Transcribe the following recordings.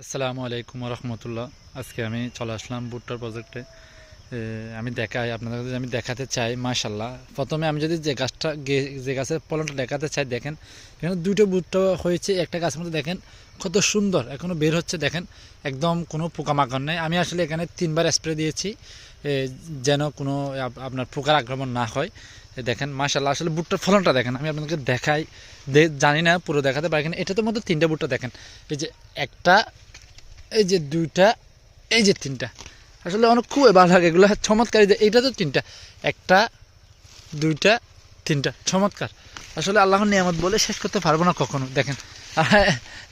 আসসালামু আলাইকুম রহমতুল্লাহ আজকে আমি চলে আসলাম ভুট্টার প্রজেক্টে আমি দেখাই, আপনাদের কাছে আমি দেখাতে চাই মাশাল্লাহ প্রথমে আমি যদি যে গাছটা, যে গাছের ফলনটা দেখাতে চাই, দেখেন। এখানে দুটো ভুট্টা হয়েছে, একটা গাছের মধ্যে দেখেন কত সুন্দর, এখনও বের হচ্ছে, দেখেন। একদম কোনো পোকামাকড় নেই। আমি আসলে এখানে তিনবার স্প্রে দিয়েছি যেন কোনো আপ- আপনার পোকার আক্রমণ না হয়। দেখেন মাশাল্লাহ আসলে ভুট্টার ফলনটা দেখেন। আমি আপনাদেরকে দেখাই জানি না, পুরো দেখাতে পারি এটা তো মধ্যে তিনটা ভুট্টা দেখেন। এই যে একটা এই যে দুইটা, এই যে তিনটা। আসলে অনেক খুব ভালো লাগে এগুলো। চমৎকার এইটা তো তিনটা। একটা, দুইটা, তিনটা। চমৎকার। আসলে আল্লাহর নিয়ামত বলে শেষ করতে পারব না কখনো, দেখেন।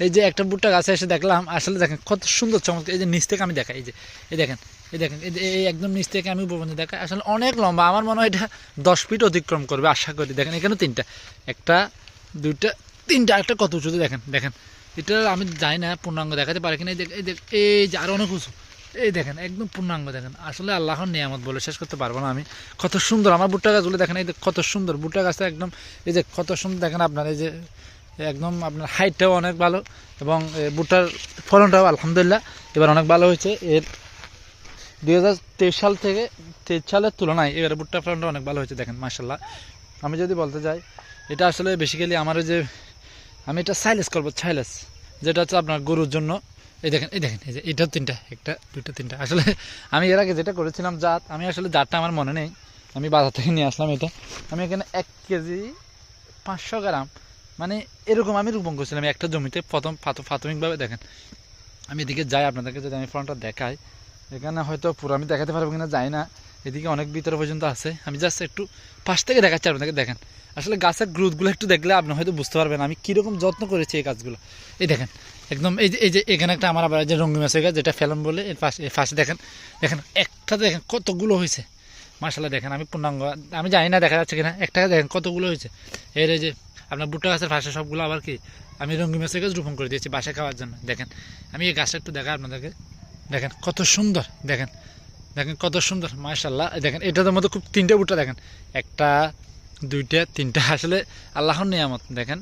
এই যে একটা বুট্টা গাছে এসে দেখলাম, আসলে দেখেন কত সুন্দর চমৎকার। এই যে নিচ থেকে আমি দেখাই, এই যে, এই দেখেন এই দেখেন, এই একদম নিচ থেকে আমি উপর দেখাই। আসলে অনেক লম্বা, আমার মনে হয় এটা দশ ফিট অতিক্রম করবে, আশা করি। দেখেন এখানে তিনটা। একটা, দুইটা, তিনটা, একটা কত উঁচুতে দেখেন দেখেন। এটা আমি জানি না পূর্ণাঙ্গ দেখাতে পারি কিনা। এই দেখ- এই দেখ এই যে আরও অনেক উঁচু। এই দেখেন, একদম পূর্ণাঙ্গ দেখেন। আসলে আল্লাহর নিয়ামত বলে শেষ করতে পারব না আমি। কত সুন্দর, আমার ভুট্টা গাছগুলো দেখেন, এই কত সুন্দর। ভুট্টা গাছটা একদম এই যে কত সুন্দর দেখেন আপনার, এই যে একদম আপনার হাইটটাও অনেক ভালো এবং ভুট্টার ফলনটাও আলহামদুলিল্লাহ এবার অনেক ভালো হয়েছে। এর দুই হাজার তেইশ সাল থেকে তেইশ সালের তুলনায় এবার ভুট্টার ফলনটা অনেক ভালো হয়েছে দেখেন মার্শাল্লাহ আমি যদি বলতে যাই, এটা আসলে বেসিক্যালি আমার যে আমি এটা সাইলেস করব সাইলেস যেটা হচ্ছে আপনার গরুর জন্য। এই দেখেন এই দেখেন, এই যে এটা তিনটা, একটা, দুইটা, তিনটা। আসলে আমি এর আগে যেটা করেছিলাম, জাত, আমি আসলে জাতটা আমার মনে নেই। আমি বাজার থেকে নিয়ে আসলাম এটা। আমি এখানে এক কেজি পাঁচশো গ্রাম মানে এরকম আমি রোপণ করছিলাম। একটা জমিতে প্রথম প্রাথ- প্রাথমিকভাবে দেখেন। আমি এদিকে যাই, আপনাদেরকে যদি আমি ফোনটা দেখাই। এখানে হয়তো পুরো আমি দেখাতে পারব কিনা যাই না। এদিকে অনেক ভিতরে পর্যন্ত আছে। আমি জাস্ট একটু পাশ থেকে দেখাচ্ছি, আপনাদেরকে দেখেন। আসলে গাছের গ্রোথগুলো একটু দেখলে আপনি হয়তো বুঝতে পারবেন আমি কীরকম যত্ন করেছি এই গাছগুলো। এই দেখেন, একদম এই যে এই যে এখানে একটা আমার আবার যে রঙ্গি মাছের গাছ, যেটা ফেলন বলে, এর পাশে এর পাশে দেখেন দেখেন একটা দেখেন কতগুলো হয়েছে। মার্শাল্লাহ দেখেন, আমি পূর্ণাঙ্গ, আমি জানি না দেখা যাচ্ছে কিনা, একটা দেখেন কতগুলো হয়েছে। এর এই যে আপনার ভুট্টা গাছের পাশে সবগুলো আবার কি, আমি রঙ্গি মাছের গাছ রোপণ করে দিয়েছি বাসা খাওয়ার জন্য। দেখেন, আমি এই গাছটা একটু দেখাই আপনাদেরকে। দেখেন কত সুন্দর, দেখেন দেখেন কত সুন্দর মার্শাল্লাহ দেখেন এটা এটার মধ্যে খুব তিনটে ভুট্টা দেখেন, একটা দুইটা, তিনটা। আসলে আল্লাহর নিয়ামত, দেখেন,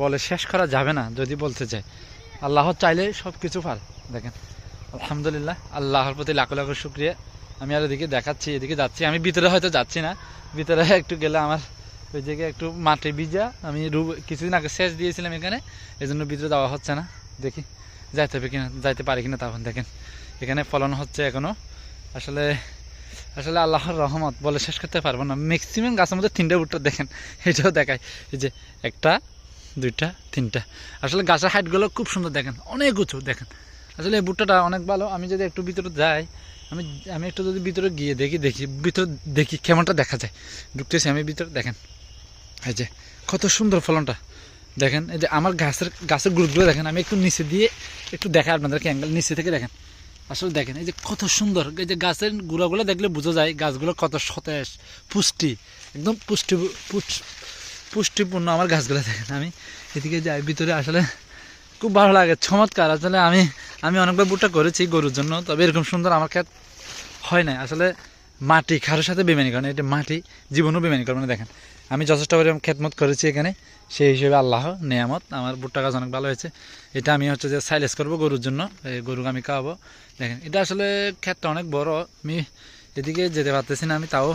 বলে শেষ করা যাবে না যদি বলতে চাই। আল্লাহ চাইলে সব কিছু পার, দেখেন। আলহামদুলিল্লাহ, আল্লাহর প্রতি লাখো লাখো শুক্রিয়া। আমি আর এদিকে দেখাচ্ছি, এদিকে যাচ্ছি। আমি ভিতরে হয়তো যাচ্ছি না। ভিতরে একটু গেলে আমার ওই জায়গায় একটু মাটি ভিজা। আমি রু, কিছুদিন আগে সেচ দিয়েছিলাম এখানে। এই জন্য ভিতরে দেওয়া হচ্ছে না। দেখি, যাইতে হবে কিনা, যাইতে পারি কিনা তখন দেখেন। এখানে ফলন হচ্ছে এখনও আসলে আসলে আল্লাহর রহমত বলে শেষ করতে পারব না। ম্যাক্সিমাম গাছের মধ্যে তিনটে ভুট্টা দেখেন, এটাও দেখায় এই যে একটা, দুইটা, তিনটা। আসলে গাছের হাইটগুলো খুব সুন্দর দেখেন, অনেক উঁচু দেখেন। আসলে এই ভুট্টাটা অনেক ভালো। আমি যদি একটু ভিতরে যাই, আমি আমি একটু যদি ভিতরে গিয়ে দেখি দেখি, ভিতরে দেখি কেমনটা দেখা যায়। ঢুকতেছি আমি ভিতরে, দেখেন। এই যে কত সুন্দর ফলনটা। দেখেন, এই যে আমার গাছের গাছের গ্রুপগুলো দেখেন, আমি একটু নিচে দিয়ে একটু দেখাই আপনাদেরকে অ্যাঙ্গেল নিচে থেকে দেখেন। আসলে দেখেন, এই যে কত সুন্দর, এই যে গাছের গুঁড়াগুলো দেখলে বোঝা যায় গাছগুলো কত সতেজ, পুষ্টি, একদম পুষ্টি পুষ- পুষ্টিপূর্ণ আমার গাছগুলো দেখেন আমি। এদিকে যাই ভিতরে আসলে খুব ভালো লাগে, চমৎকার। আসলে আমি আমি অনেকবার বুটটা করেছি গরুর জন্য, তবে এরকম সুন্দর আমার ক্ষেত হয় না আসলে মাটি কারোর সাথে বেমানি করে না, এটা মাটি জীবনও বেমানি করে না, দেখেন। আমি যথেষ্ট পরিমাণ খেতমত করেছি এখানে। সেই হিসেবে আল্লাহ নেয়ামত। আমার ভুট্টা গাছ অনেক ভালো হয়েছে। এটা আমি হচ্ছে যে সাইলেস করব গরুর জন্য। এই গরুকে আমি খাওয়াবো। দেখেন, এটা আসলে ক্ষেতটা অনেক বড়। আমি এদিকে যেতে পারতেছি না আমি, তাও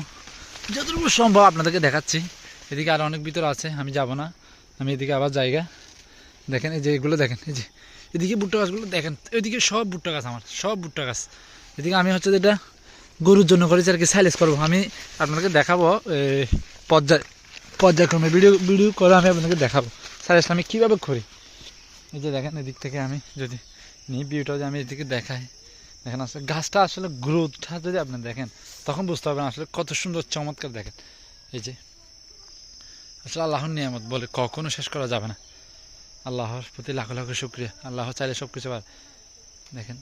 যতটুকু সম্ভব আপনাদেরকে দেখাচ্ছি। এদিকে আরও অনেক ভিতর আছে, আমি যাব না। আমি এদিকে আবার জায়গা। দেখেন, এই যে এগুলো দেখেন, এই যে এদিকে ভুট্টা গাছগুলো দেখেন ওইদিকে সব ভুট্টা গাছ আমার, সব ভুট্টা গাছ। এদিকে আমি হচ্ছে যেটা গরুর জন্য করেছি আর কি সাইলেস করব। আমি আপনাদেরকে দেখাবো পর্যায় পর্যায়ক্রমে ভিডিও ভিডিও করে আমি আপনাদেরকে দেখাবো। সাইলেস আমি কীভাবে করি? এই যে দেখেন, এদিক থেকে আমি যদি নিই ভিউটা যদি আমি এদিকে দেখাই। দেখেন, আসলে গাছটা আসলে গ্রোথটা যদি আপনি দেখেন, তখন বুঝতে পারবেন আসলে কত সুন্দর, চমৎকার দেখেন। এই যে, আসলে আল্লাহর নিয়ামত বলে কখনো শেষ করা যাবে না। আল্লাহর প্রতি লাখো লাখো শুক্রিয়া। আল্লাহ চাইলে সব কিছু পারে। দেখেন,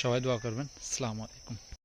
সবাই দোয়া করবেন। আসসালামু আলাইকুম।